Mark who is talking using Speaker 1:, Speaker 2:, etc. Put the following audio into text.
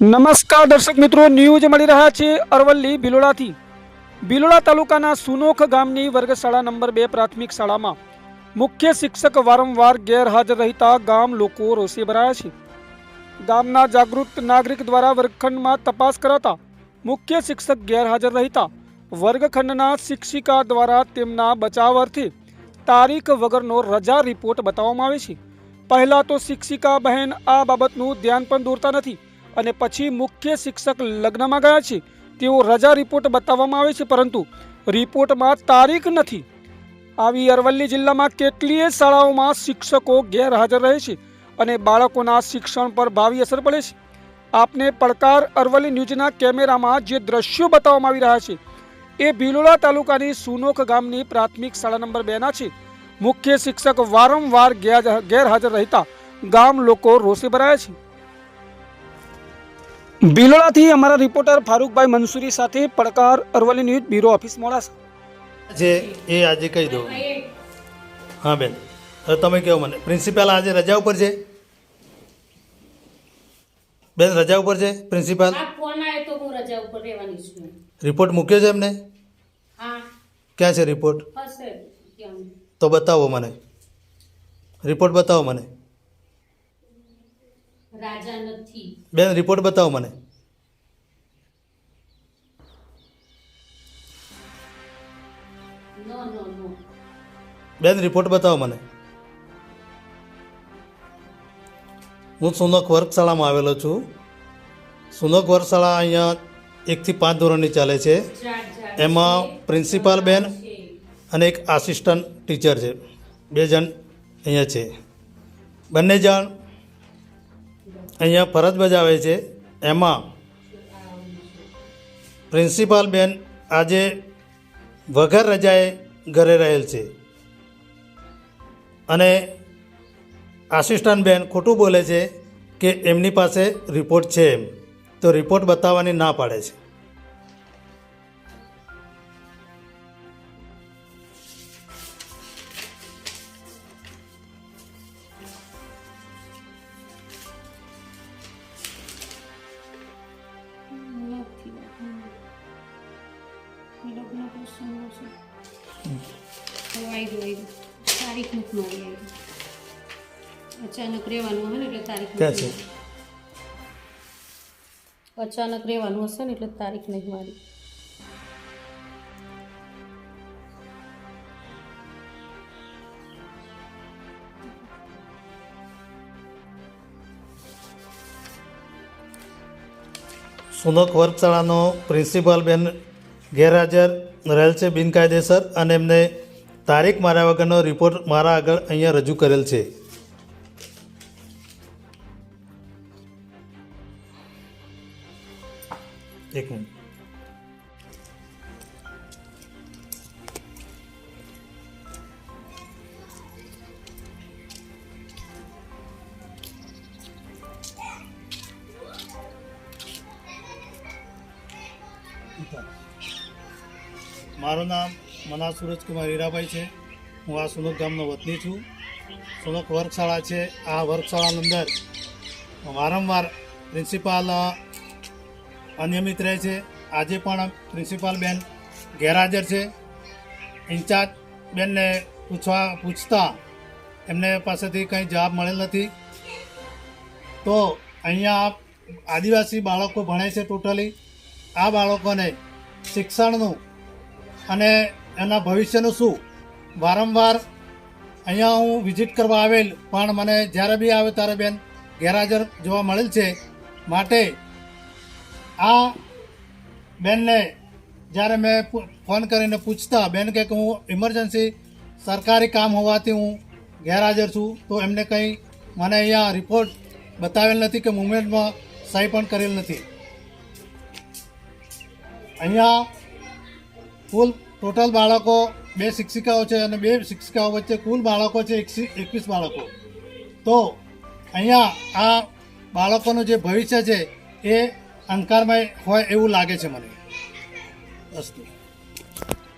Speaker 1: નમસ્કાર દર્શક મિત્રો ન્યૂઝ મળી રહ્યા છે અરવલ્લી ભિલોડાથી. ભિલોડા તાલુકાના સુનોખ ગામની વર્ગશાળા નંબર બે પ્રાથમિક શાળામાં મુખ્ય શિક્ષક વારંવાર ગેરહાજર રહેતા ગામ લોકો રોષે ભરાયા છે. ગામના જાગૃત નાગરિક દ્વારા વર્ગખંડમાં તપાસ કરાતા મુખ્ય શિક્ષક ગેરહાજર રહેતા વર્ગખંડના શિક્ષિકા દ્વારા તેમના બચાવ અર્થે તારીખ વગરનો રજા રિપોર્ટ બતાવવામાં આવે છે. પહેલાં તો શિક્ષિકા બહેન આ બાબતનું ધ્યાન પણ દોરતા નથી. અને પછી મુખ્ય શિક્ષક લગ્નમાં ગયા છે. તેઓ રજા રિપોર્ટ બતાવવામાં આવે છે, પરંતુ રિપોર્ટમાં તારીખ નથી. આવી અરવલ્લી જિલ્લામાં કેટલીય શાળાઓમાં શિક્ષકો ગેરહાજર રહે છે અને બાળકોના શિક્ષણ પર ભાવિ અસર પડે છે. આપને પડકાર અરવલ્લી ન્યૂઝના કેમેરામાં જે દ્રશ્યો બતાવવામાં આવી રહ્યા છે, એ ભીલોડા તાલુકાની સુનોખ ગામની પ્રાથમિક શાળા નંબર બેના છે. મુખ્ય શિક્ષક વારંવાર ગેરહાજર રહેતા ગામ લોકો રોષે ભરાયા છે. ભિલોડાથી અમારા રિપોર્ટર ફારૂકભાઈ મંસૂરી સાથે પડકાર Aravalli news bureau office Modasa.
Speaker 2: જે એ આજે કહી દઉં. હા બેન. હવે તમે કહો મને. પ્રિન્સિપાલ આજે રજા ઉપર છે? બેન રજા ઉપર છે પ્રિન્સિપાલ? રિપોર્ટ મૂક્યો છે એમને? ક્યાં છે રિપોર્ટ? તો બતાવો મને. રિપોર્ટ બતાવો મને.
Speaker 3: રાજા નથી.
Speaker 2: બેન રિપોર્ટ બતાવો મને.
Speaker 3: નો નો નો
Speaker 2: બેન રિપોર્ટ બતાવો મને. હું સુનક વર્ગશાળામાં આવેલો છું. સુનક વર્ગશાળા અહીંયા એકથી પાંચ ધોરણની ચાલે છે. એમાં પ્રિન્સિપાલ બેન અને એક આસિસ્ટન્ટ ટીચર છે. બે જણ અહીંયા છે. બંને જણ અહીંયા ફરજ બજાવે છે. એમાં પ્રિન્સિપાલ બેન આજે વગર રજાએ ઘરે રહેલ છે. અને આસિસ્ટન્ટ બેન ખોટું બોલે છે કે એમની પાસે રિપોર્ટ છે એમ. તો રિપોર્ટ બતાવવાની ના પાડે છે.
Speaker 3: લગ્ન પ્રસંગ છે. હવે આવી તારીખ નથી મારી અચાનક રહેવાનું હશે ને એટલે તારીખ
Speaker 2: ક્યાં છે?
Speaker 3: અચાનક રહેવાનું હશે ને એટલે તારીખ નહીં મારી.
Speaker 2: સુનક વર્ગશાળાનો પ્રિન્સિપાલ બેન ગેરહાજર રહેલ છે બિનકાયદેસર અને એમને તારીખ માર્યા વગરનો રિપોર્ટ મારા આગળ અહીંયા રજૂ કરેલ છે. એક મિનિટ. મારું નામ મના સુરજકુમાર હીરાભાઈ છે. હું આ સુનક ગામનો વતની છું. સુનક વર્ગશાળા છે. આ વર્ગશાળાની અંદર વારંવાર પ્રિન્સિપાલ અનિયમિત રહે છે. આજે પણ પ્રિન્સિપાલ બેન ગેરહાજર છે. ઇન્ચાર્જ બેનને પૂછવા, પૂછતા એમને પાસેથી કંઈ જવાબ મળેલ નથી. તો અહીંયા આદિવાસી બાળકો ભણે છે ટોટલી. આ બાળકોને શિક્ષણનું અને એના ભવિષ્યનું શું? વારંવાર અહીંયા હું વિઝિટ કરવા આવેલ, પણ મને જ્યારે બી આવે ત્યારે બેન, ગેરહાજર જોવા મળેલ છે. માટે આ બેનને જ્યારે મેં ફોન કરીને પૂછતા, બેન કહે કે હું ઇમરજન્સી સરકારી કામ હોવાથી હું ગેરહાજર છું, તો એમને કંઈ મને અહીંયા રિપોર્ટ બતાવેલ નથી કે મુવમેન્ટમાં સહી પણ કરેલ નથી. અહીંયા કુલ ટોટલ બાળકો બે શિક્ષિકાઓ છે અને બે શિક્ષિકાઓ વચ્ચે કુલ બાળકો છે એકવીસ બાળકો. તો અહીંયા આ બાળકોનું જે ભવિષ્ય છે એ અંધકારમય હોય એવું લાગે છે મને. અસ્તુ.